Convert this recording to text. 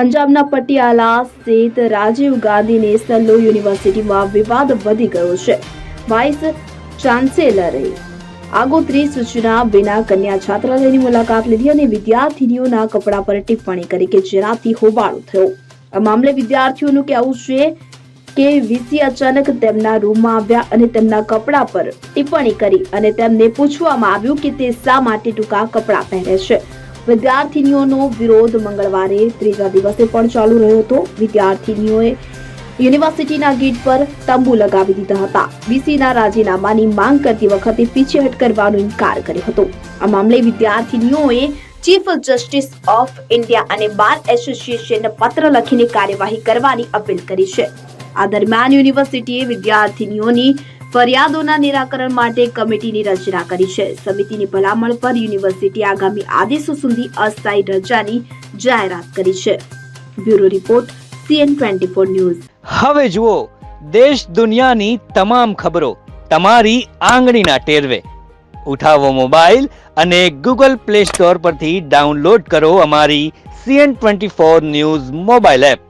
પંજાબના પટિયાલા સ્થિત રાજીવ ગાંધી નેશનલ યુનિવર્સિટીમાં વિવાદ વધી ગયો છે. વાઇસ ચાન્સેલરે આગોતરી સૂચના વિના કન્યા છાત્રાલયની મુલાકાત લીધી અને વિદ્યાર્થીનીઓના કપડા પર ટિપ્પણી કરી કે જેનાથી હોબાળો થયો. આ મામલે વિદ્યાર્થીઓનું કહેવું છે કે વીસી અચાનક તેમના રૂમમાં આવ્યા અને તેમના કપડા પર ટિપ્પણી કરી અને તેમને પૂછવામાં આવ્યું કે તે શા માટે ટૂંકા કપડા પહેરે છે. વિદ્યાર્થીનીઓનો વિરોધ મંગળવારે ત્રીજા દિવસે પણ ચાલુ રહ્યો હતો. વિદ્યાર્થીનીઓએ યુનિવર્સિટીના ગેટ પર તંબુ લગાવી દીધા હતા. બીસીના રાજીનામાની માંગ કરતી વખતે પીછેહટ કરવાનો ઇનકાર કર્યો હતો. આ મામલે વિદ્યાર્થીનીઓએ ચીફ જસ્ટિસ ઓફ ઇન્ડિયા અને બાર એસોસિએશનને પત્ર લખીને કાર્યવાહી કરવાની અપીલ કરી છે. આ દરમિયાન યુનિવર્સિટીએ વિદ્યાર્થીનીઓની ફરિયાદોના નિરાકરણ માટે કમિટીની રચના કરી છે. સમિતિની ભલામણ પર યુનિવર્સિટી આગામી આદેશો સુધી અસ્થાયી રજાની જાહેરાત કરી છે. Bureau report, CN twenty four news. હવે જુઓ, દેશ દુનિયાની તમામ ખબરો તમારી આંગળીના ટેરવે. ઉઠાવો મોબાઈલ અને ગૂગલ પ્લે સ્ટોર પરથી ડાઉનલોડ કરો અમારી CN twenty four news mobile app.